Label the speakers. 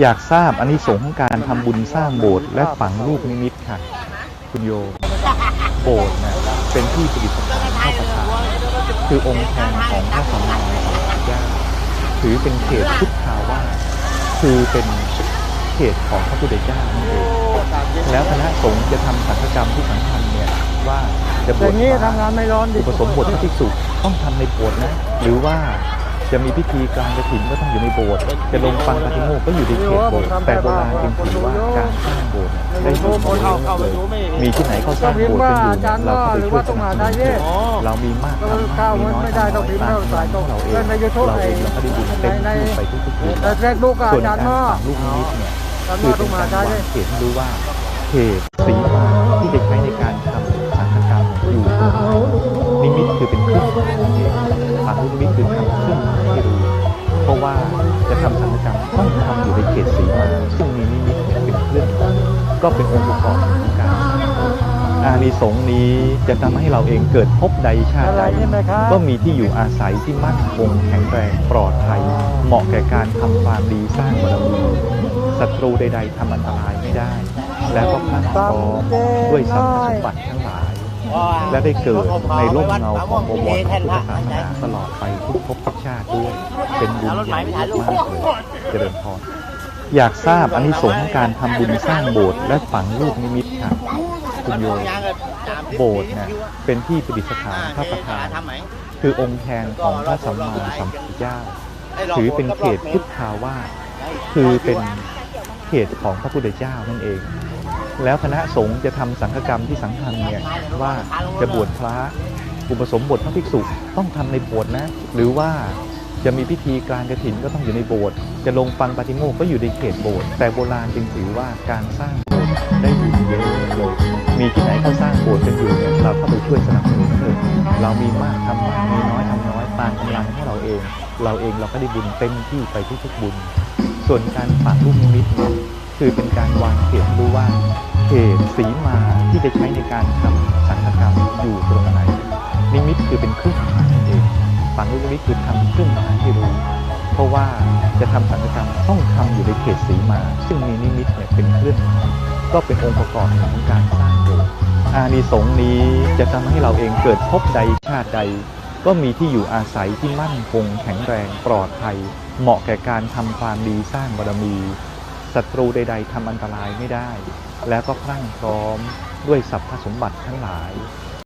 Speaker 1: อยากทราบอานิสงส์ของการทำบุญสร้างโบสถ์และฝังลูกนิมิตค่ะ คุณโยมโบสถ์นะเป็นที่ประดิษฐานพระประธานคือองค์แทนของพระสัมมาสัมพุทธเจ้าถือเป็นเขตพุทธาวาสคือเป็นเขตของพระพุทธเจ้านั่นเองแล้วคณะสงฆ์จะทำสังฆกรรมที่สำคัญเนี่ยว่าจะบ
Speaker 2: อ
Speaker 1: วช
Speaker 2: ย่างนี้
Speaker 1: พระ
Speaker 2: ทำงานไม่ร้อนดิ
Speaker 1: อุปสมบทพระภิกษุต้องทำในโบสถ์นะ หรือว่า จะมีพิธีกางกระถิ่นก็ต้องอยู่ในโบสถ์จะลงฟังปฏิโมกข์ก็อยู่ในเขตโบสถ์แต่โบราณจึงถือว่าการสร้างโบสถ์ได้อยู่ในโลกเลยมีที่ไหนเขาสร้างโบสถ์กันอยู่เราก็ไปช่วยสนับสนุนเถอะเรามีมากทำมากมีน้อยทำน้อยตามกำลังของเราเองเราเองเราก็ได้บุญเต็มที่ไปทุกๆบุญ
Speaker 2: แต่เฟซบุ๊กอะ
Speaker 1: ส่วน
Speaker 2: อาจาร
Speaker 1: การ
Speaker 2: ย์หม้อ
Speaker 1: ฝังลูกนิมิตเนี่ยคื
Speaker 2: อ
Speaker 1: เป็นการวางเขตรู้ว่าเขตสีมาที่จะใช้ในการทำสังฆกรรมอยู่นิมิตคือเป็นเครื่องหมายนั่นเองฝัง ก็เป็นองค์ประกอบของการสร้างโบสถ์อานิสงส์นี้จะทำให้เราเองเกิดภพใดชาติ
Speaker 2: อะไร
Speaker 1: ใด
Speaker 2: นี่ไหมครับ
Speaker 1: ก็มีที่อยู่อาศัยที่มั่นคงแข็งแรงปลอดภัย เหมาะแก่การทำความดีสร้างบารมีศัตรูใด ๆทำอันตรายไม่ได้ แล้วก็พลังพร้อมด้วยสรรพสมบัติทั้งหลาย และได้เกิดในร่มเงาของบวรพระพุทธศาสนาตลอดไปทุกภพทุกชาติด้วย เป็นบุญใหญ่มากเลยเจริญพร อยากทราบอานิสงส์ของการทำบุญสร้างโบสถ์และฝังลูกนิมิตค่ะคุณโยมโบสถ์เนี่ยเป็นที่ประดิษฐานพระประธาน คือองค์แทนของพระสัมมาสัมพุทธเจ้า ถือเป็นเขตพุทธาวาสคือเป็นเขตของพระพุทธเจ้านั่นเอง แล้วคณะสงฆ์จะทำสังฆกรรมที่สังคัญเนี่ยว่าจะบวชพระอุปสมบทพระภิกษุต้องทำในโบสถ์นะ หรือว่า จะมีพิธีการกระถินก็ต้องอยู่ในโบสถ์จะลงฟังปาฏิโมกข์ก็อยู่ในเขตโบสถ์แต่โบราณจึงถือว่าการสร้างโบสถ์ได้บุญเยอะเลยมีที่ไหนเขาสร้างโบสถ์กันอยู่เนี่ยเราก็ไปช่วยสนับสนุนเถอะเรามีมากทำมากมีน้อยทำน้อยตามกำลังของเราเอง เราเองเราก็ได้บุญเต็มที่ไปทุกๆบุญ ส่วนการฝังลูกนิมิตเนี่ยคือเป็นการวางเขตรู้ว่าเขตสีมาที่จะใช้ในการทำสังฆกรรมอยู่ตรงไหนนิมิตคือเป็นเครื่องหมายนั่นเอง ฝังลูกนิมิตคือทำเครื่องหมายให้รู้ เพราะว่าจะทำสังฆกรรมต้องทำอยู่ในเขตสีมา ซึ่งมีนิมิตเนี่ยเป็นเครื่องก็เป็นองค์ประกอบของการสร้างโบสถ์อานิสงส์นี้จะทำให้เราเองเกิดภพใดชาติใด ก็มีที่อยู่อาศัยที่มั่นคงแข็งแรงปลอดภัย เหมาะแก่การทำความดีสร้างบารมีศัตรูใด ๆทำอันตรายไม่ได้ แล้วก็พรั่งพร้อมด้วยสรรพสมบัติทั้งหลาย